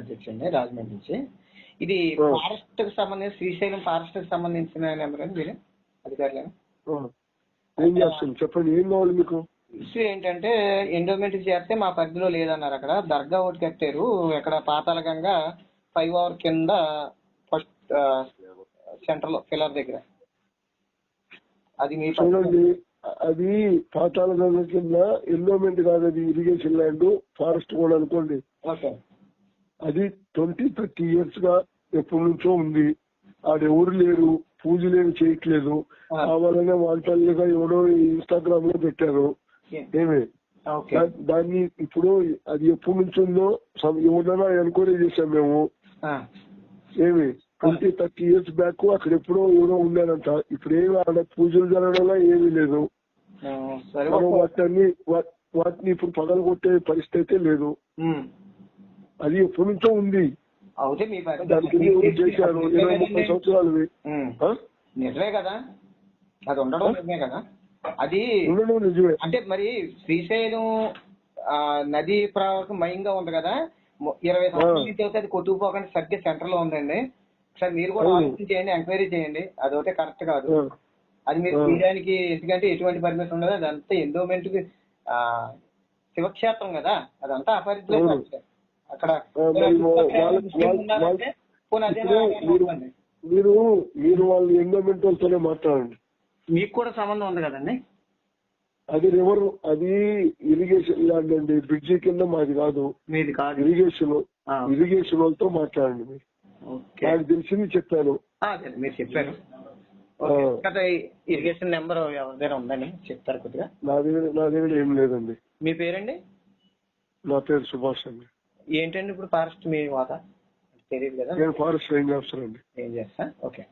అధ్యక్షుడిని రాజమండ్రి నుంచి. ఇది. ఫారెస్ట్కి సంబంధించి శ్రీశైలం ఫారెస్ట్కి సంబంధించిన నెంబర్ అండి మీరు అధికారులు. ఏం చెప్పండి ఏం కావాలి మీకు? ఇష్యూ ఏంటంటే ఎండోమెంట్ చేస్తే మా పరిధిలో లేదన్నారు అక్కడ. దర్గా ఒకటి కట్టారు. ఇక్కడ పాతాల గంగ ఫైవ్ అవర్ కింద ఫస్ట్ సెంటర్లో పిల్లర్ దగ్గర. అది మీ చూడండి అది పాతాళ గంగ కింద ఎన్విరాన్మెంట్ కాదు అది ఇరిగేషన్ ల్యాండ్ ఫారెస్ట్ కూడా అనుకోండి. ఓకే. అది ట్వంటీ థర్టీ ఇయర్స్గా ఎప్పటి నుంచో ఉంది. ఆడెవరు లేరు పూజలు ఏమి చేయట్లేదు. కావాలనే వాంటల్గా ఎవడో ఇన్స్టాగ్రామ్లో పెట్టారు. ఏమి? దాన్ని ఇప్పుడు అది ఎప్పటి నుంచి ఉందో ఎవరైనా ఎంక్వైరీ చేశాం మేము. ఏమి? ట్వంటీ థర్టీ ఇయర్స్ బ్యాక్ అక్కడ ఎప్పుడో ఎవరో ఉండేదంట ఇప్పుడు ఏమి ఆడ పూజలు జరగడంలో ఏమీ లేదు. వాటిని వాటిని ఇప్పుడు పగలు కొట్టే పరిస్థితి అయితే లేదు. అది ఎప్పటి నుంచో ఉంది. దానికి చేశారు ఇరవై ముప్పై సంవత్సరాలు. నిజమే కదా? అది ఉండడం నిజమే కదా? అది నిజమే. అంటే మరి శ్రీశైలం నది ప్రవాహం మయంగా ఉంది కదా? ఇరవై సంవత్సరాల నుంచి అది కొట్టుకుపోకుండా సరిగ్గా సెంటర్లో ఉందండి. సార్ మీరు కూడా. ఆలోచన చేయండి ఎంక్వైరీ చేయండి. అదైతే కరెక్ట్ కాదు. అది మీరు. తీయడానికి ఎందుకంటే ఎటువంటి పర్మిషన్ ఉండదు అదంతా ఎండోమెంట్ శివక్షేత్రం కదా? అదంతా అపరిధిలో. అక్కడ మరి మీరు వాళ్ళు ఎండోమెంట్ వాళ్ళతోనే మాట్లాడండి. మీకు కూడా సంబంధం ఉంది కదండి? అది రివర్ అది ఇరిగేషన్ ల్యాండ్ అండి. బ్రిడ్జి కింద మాది కాదు. మీది కాదు. ఇరిగేషన్ ఇరిగేషన్ వాళ్ళతో మాట్లాడండి నాకు తెలిసింది చెప్పాను మీరు చెప్పారు. ఇరిగేషన్ నెంబర్ ఎవరి దగ్గర ఉందని చెప్తారు కొద్దిగా. నా దగ్గర నా దగ్గర ఏం లేదండి. మీ పేరండి? నా పేరు సుభాష్ అండి. ఏంటండి ఇప్పుడు ఫారెస్ట్ మీ వాట? తెలియదు కదా. నేను ఫారెస్ట్ రేంజ్ ఆఫీసర్ అండి. ఏం చేస్తా? ఓకే.